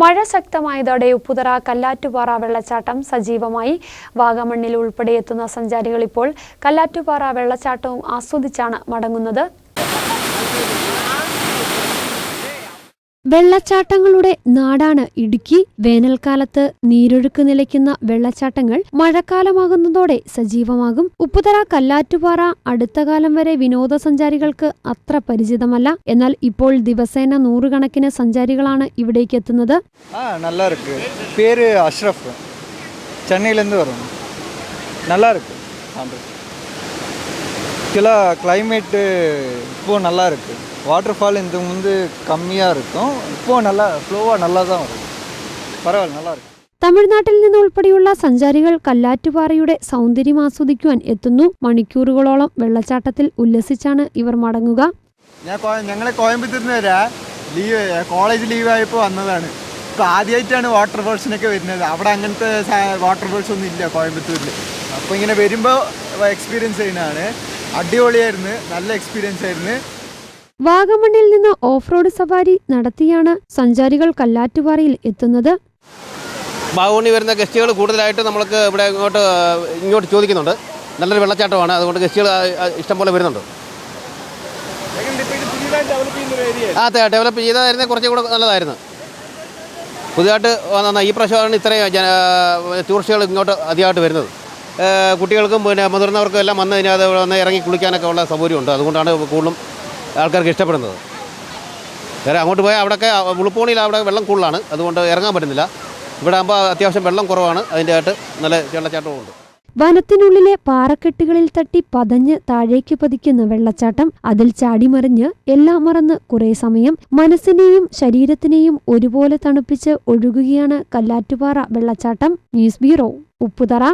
മഴ ശക്തമായതോടെ ഉപ്പുതറ കല്ലാറ്റുപാറ വെള്ളച്ചാട്ടം സജീവമായി. വാഗമണ്ണിൽ ഉൾപ്പെടെ എത്തുന്ന സഞ്ചാരികൾ ഇപ്പോൾ കല്ലാറ്റുപാറ വെള്ളച്ചാട്ടവും ആസ്വദിച്ചാണ് മടങ്ങുന്നത്. വെള്ളച്ചാട്ടങ്ങളുടെ നാടാണ് ഇടുക്കി വേനൽക്കാലത്ത് നീരൊഴുക്ക് നിലയ്ക്കുന്ന വെള്ളച്ചാട്ടങ്ങൾ മഴക്കാലമാകുന്നതോടെ സജീവമാകും ഉപ്പുതറ കല്ലാറ്റുപാറ അടുത്ത കാലം വരെ വിനോദസഞ്ചാരികൾക്ക് അത്ര പരിചിതമല്ല എന്നാൽ ഇപ്പോൾ ദിവസേന നൂറുകണക്കിന് സഞ്ചാരികളാണ് ഇവിടേക്ക് എത്തുന്നത് ஆ நல்லா இருக்கு பேர் அஷ்ரஃப் சென்னையிலேருந்து வரோம் நல்லா இருக்கு ஆந்திரா ஆக்சுவலாக கிளைமேட்டு இப்போ நல்லா இருக்கு வாட்டர் ஃபால் இந்த முந்து கம்மியாக இருக்கும் இப்போ நல்லா ஃப்ளோவாக நல்லா தான் வரும் பரவாயில்ல நல்லா இருக்கு തമിഴ്നാട്ടിൽ നിന്നുൾപ്പെടെയുള്ള സഞ്ചാരികൾ കല്ലാറ്റുപാറയുടെ സൗന്ദര്യം ആസ്വദിക്കുവാൻ എത്തുന്നു മണിക്കൂറുകളോളം വെള്ളച്ചാട്ടത്തിൽ ഉല്ലസിച്ചാണ് ഇവർ മടങ്ങുക ഞാൻ കോ- ഞങ്ങളെ കോയമ്പത്തൂരിൽ നിന്ന് വരാ ലീവ് കോളേജ് ലീവ് ആയപ്പോൾ വന്നതാണ് ഇപ്പോൾ ആദ്യമായിട്ടാണ് വാട്ടർ ഫോൾസിനൊക്കെ വരുന്നത് അവിടെ അങ്ങനത്തെ വാട്ടർ ഫോൾസ് ഒന്നും ഇല്ല കോയമ്പത്തൂരിൽ അപ്പോൾ ഇങ്ങനെ വരുമ്പോൾ എക്സ്പീരിയൻസ് ചെയ്യുന്നതാണ് അടിപൊളിയായിരുന്നു നല്ല എക്സ്പീരിയൻസ് ആയിരുന്നു. വാഗമണ്ണിൽ നിന്ന് ഓഫ് റോഡ് സവാരി നടത്തിയാണ് സഞ്ചാരികൾ കല്ലാറ്റുപാറയിൽ എത്തുന്നത്. ബാഗുണി വരുന്ന ഗസ്റ്റുകൾ കൂടുതലായിട്ട് നമ്മൾക്ക് ഇവിടെ ഇങ്ങോട്ട് ഇങ്ങോട്ട് ചോദിക്കുന്നുണ്ട്. നല്ലൊരു വെള്ളച്ചാട്ടമാണ് അതുകൊണ്ട് ഗസ്റ്റുകൾ ഇഷ്ടംപോലെ വരുന്നുണ്ട്. ആ അതെ ഡെവലപ്പ് ചെയ്തായിരുന്നെ കുറച്ചും കൂടെ നല്ലതായിരുന്നു. പുതിയതായിട്ട് വന്ന ഈ പ്രാവശ്യമാണ് ഇത്രയും ടൂറിസ്റ്റുകൾ ഇങ്ങോട്ട് അധികമായിട്ട് വരുന്നത്. കുട്ടികൾക്കും പിന്നെ മുതിർന്നവർക്കും എല്ലാം വന്ന് ഇതിനകത്ത് വന്ന് ഇറങ്ങി കുളിക്കാനൊക്കെ ഉള്ള സൗകര്യമുണ്ട്. അതുകൊണ്ടാണ് കൂടുതലും ആൾക്കാർക്ക് ഇഷ്ടപ്പെടുന്നത്. വേറെ അങ്ങോട്ട് പോയാൽ അവിടെയൊക്കെ ഉളുപ്പോണിയിൽ അവിടെ വെള്ളം കൂടുതലാണ്. അതുകൊണ്ട് ഇറങ്ങാൻ പറ്റുന്നില്ല. ഇവിടെ ആകുമ്പോൾ അത്യാവശ്യം വെള്ളം കുറവാണ്. അതിന്റെ ആയിട്ട് നല്ല വെള്ളച്ചാട്ടവും ഉണ്ട് വനത്തിനുള്ളിലെ പാറക്കെട്ടുകളിൽ തട്ടി പതഞ്ഞ് താഴേക്ക് പതിക്കുന്ന വെള്ളച്ചാട്ടം അതിൽ ചാടിമറിഞ്ഞ് എല്ലാം മറന്ന് കുറെ സമയം മനസ്സിനെയും ശരീരത്തിനെയും ഒരുപോലെ തണുപ്പിച്ച് ഒഴുകുകയാണ് കല്ലാറ്റുപാറ വെള്ളച്ചാട്ടം. News bureau Upputhara.